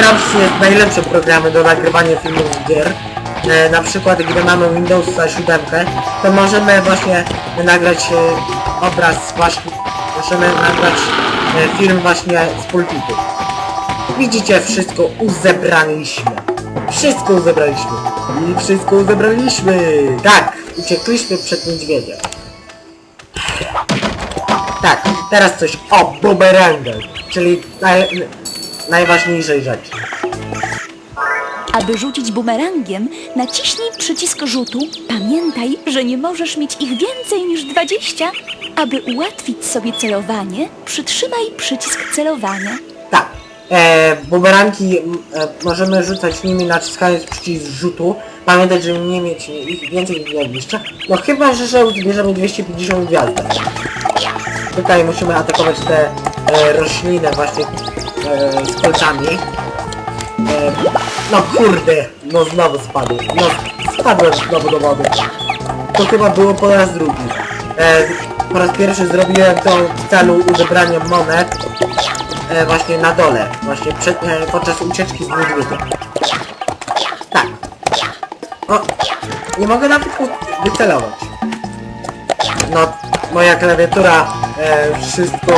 Jest najlepsze programy do nagrywania filmów z gier. E, na przykład gdy mamy Windowsa 7, to możemy właśnie nagrać e, obraz właśnie, możemy nagrać e, film właśnie z pulpitu. Widzicie, wszystko uzebraliśmy. Wszystko uzebraliśmy. I wszystko uzebraliśmy. Tak, uciekliśmy przed niedźwiedziem. Tak, teraz coś o bumerangach, czyli naj, najważniejszej rzeczy. Aby rzucić bumerangiem, naciśnij przycisk rzutu. Pamiętaj, że nie możesz mieć ich więcej niż 20. Aby ułatwić sobie celowanie, przytrzymaj przycisk celowania. Tak, e, bumerangi m, e, możemy rzucać nimi naciskając przycisk rzutu. Pamiętać, żeby nie mieć ich więcej niż 20. No chyba, że, że zbierzemy 250 gwiazdek. Tutaj musimy atakować te e, rośliny właśnie e, z kolcami. E, no kurde, no znowu spadł. No spadłem znowu do wody. To chyba było po raz drugi. E, po raz pierwszy zrobiłem to w celu uzebrania monet e, właśnie na dole, właśnie przed, e, podczas ucieczki z niedźwiedziem. Tak. O, nie mogę nawet wycelować. No, moja klawiatura e, wszystko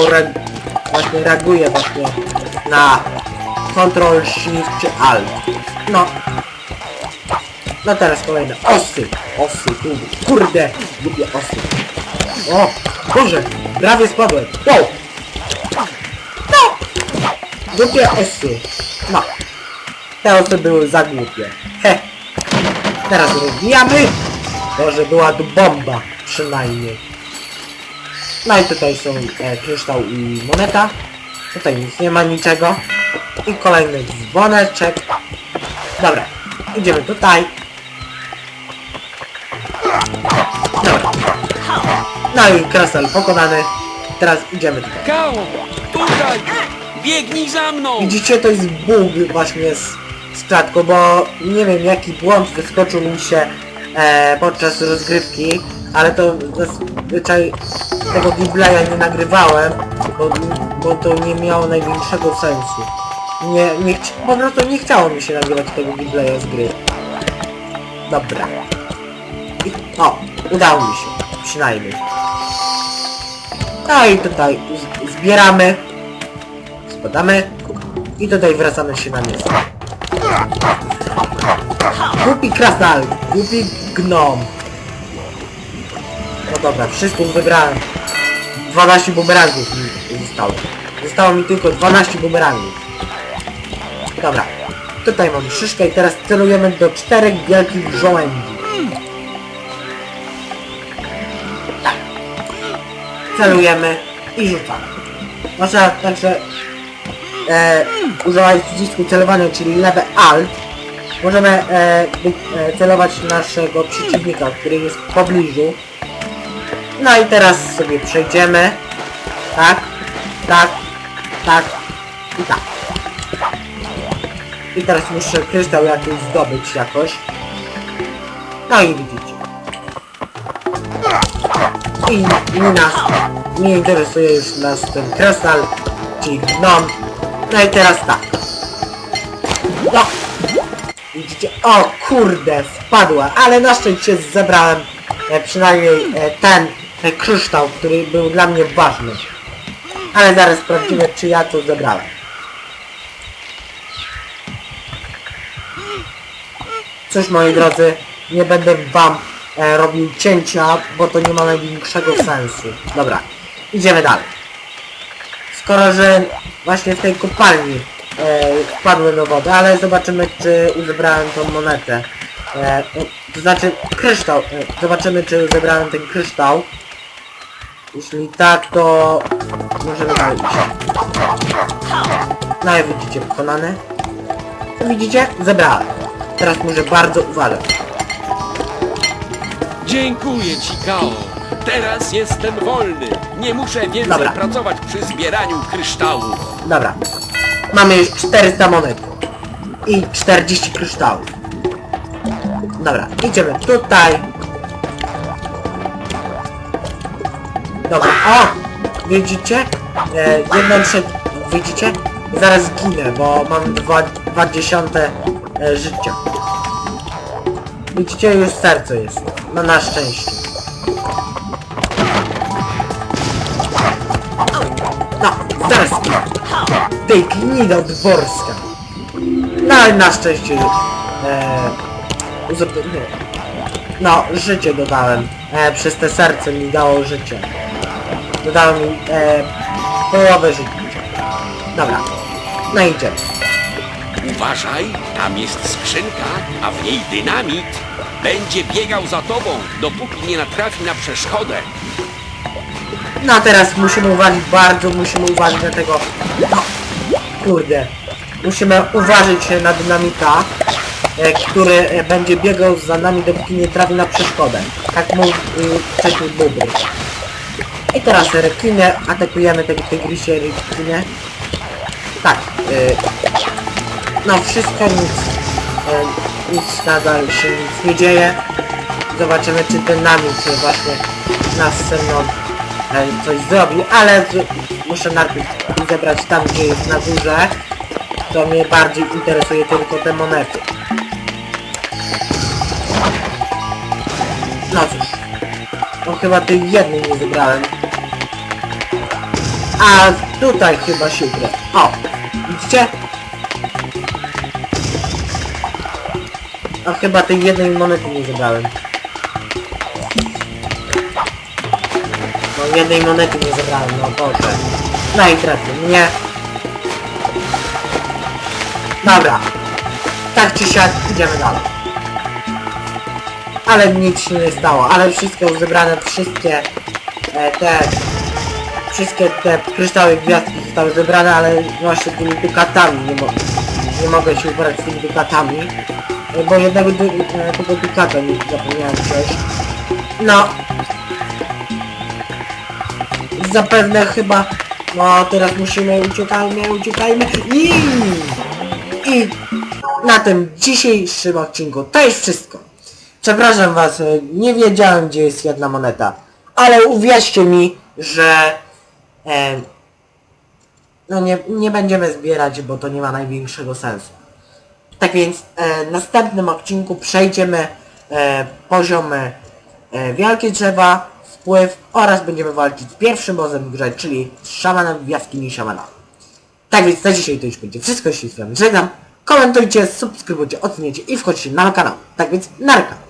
właśnie reaguje właśnie na Ctrl Shift czy Alt. No. No teraz kolejne osy. Osy, tu. Kurde, lubię osy. O, Boże, prawie spadłem. Wow. No. Głupie osy. No. Te osy były za głupie. He. Teraz rozbijamy. Boże, była tu bomba. Przynajmniej. No i tutaj są e, kryształ i moneta. Tutaj nic nie ma niczego. I kolejny dzwoneczek. Dobra. Idziemy tutaj. Dobra. No i krasel pokonany. Teraz idziemy tutaj. Kao! Tutaj! Biegnij za mną! Widzicie, to jest bóg właśnie z, z klatką, bo nie wiem jaki błąd wyskoczył mi się e, podczas rozgrywki, ale to zazwyczaj tego gameplaya nie nagrywałem, bo, bo to nie miało największego sensu. Nie, nie po prostu nie chciało mi się nagrywać tego gameplaya z gry. Dobra. I, o, udało mi się, przynajmniej. No i tutaj zbieramy Spadamy i tutaj wracamy się na miejsce. Głupi krasnal, głupi gnom. No dobra, wszystko wybrałem. 12 bumerangów mi zostało. Zostało mi tylko 12 bumerangów. Dobra, tutaj mam szyszkę i teraz celujemy do czterech wielkich żołędzi. Tak. Celujemy i rzucamy. Można także e, używać przycisku celowania, czyli lewe alt, możemy e, e, celować naszego przeciwnika, który jest w pobliżu. No i teraz sobie przejdziemy. Tak, tak, tak i tak. I teraz muszę kryształ jakiś zdobyć jakoś. No i widzicie. I, i nas nie interesuje już nas ten krasnal, czyli gnom. No i teraz tak. No. Widzicie? O kurde, spadła, ale na szczęście zebrałem e, przynajmniej e, ten kryształ, który był dla mnie ważny. Ale zaraz sprawdzimy, czy ja to zebrałem. Cóż moi drodzy, nie będę wam e, robił cięcia, bo to nie ma największego sensu. Dobra, idziemy dalej. Skoro, że właśnie w tej kopalni e, wpadłem do wody, ale zobaczymy, czy uzebrałem tą monetę. E, to znaczy kryształ. E, zobaczymy, czy zebrałem ten kryształ. Jeśli tak, to możemy dalej iść. No i widzicie, pokonane. Widzicie? Zebrałem. Teraz muszę bardzo uważać. Dziękuję ci, Kao! Teraz jestem wolny! Nie muszę więcej Dobra. pracować przy zbieraniu kryształów! Dobra. Mamy już 400 monet. I 40 kryształów. Dobra, idziemy tutaj. Dobra, o! Widzicie? E, jedną trzecią... Widzicie? Zaraz ginę, bo mam dwa, dwa dziesiąte e, życia. Widzicie, już serce jest. No na szczęście. No, zaraz ginę. Tej gnida dworska. No ale na szczęście... E, nie. no, życie dodałem. E, przez te serce mi dało życie. Dodało mi e, połowę życia. Dobra. No idziemy. Uważaj, tam jest skrzynka, a w niej dynamit. Będzie biegał za tobą, dopóki nie natrafi na przeszkodę. No a teraz musimy uważać, bardzo musimy uważać na tego... No, kurde. Musimy uważać na dynamita, e, który e, będzie biegał za nami, dopóki nie trafi na przeszkodę. Tak mówił y, wcześniej Bubry. I teraz rekiny, atakujemy tego tygrysie rekiny. Tak. Y, no wszystko nic, y, nic nadal się nic nie dzieje. Zobaczymy czy dynamit właśnie nas ze mną e, coś zrobi, ale muszę najpierw zebrać tam gdzie jest na górze. To mnie bardziej interesuje tylko te monety. No cóż. No chyba tej jednej nie zebrałem. A tutaj chyba się ubrę. O! Widzicie? A chyba tej jednej monety nie zebrałem. No jednej monety nie zebrałem, no Boże. No i trafię mnie. Dobra. Tak czy siak idziemy dalej. Ale nic się nie stało, ale wszystko już zebrane, wszystkie e, te wszystkie te kryształy gwiazdki zostały zebrane, ale właśnie tymi dukatami nie, mo nie mogę się ubrać z tymi dukatami. Bo jednego du e, tego dukata nie zapomniałem wziąć. No. Zapewne chyba... No teraz musimy, uciekajmy, uciekajmy i... I na tym dzisiejszym odcinku to jest wszystko. Przepraszam was, e, nie wiedziałem gdzie jest jedna moneta. Ale uwierzcie mi, że... E, no nie, nie będziemy zbierać, bo to nie ma największego sensu. Tak więc e, w następnym odcinku przejdziemy e, poziomy e, wielkie drzewa, wpływ oraz będziemy walczyć z pierwszym bossem w grze, czyli z szamanem w jaskini szamana. Tak więc na dzisiaj to już będzie wszystko, jeśli z wami żegnam. Komentujcie, subskrybujcie, oceniajcie i wchodźcie na kanał. Tak więc narka!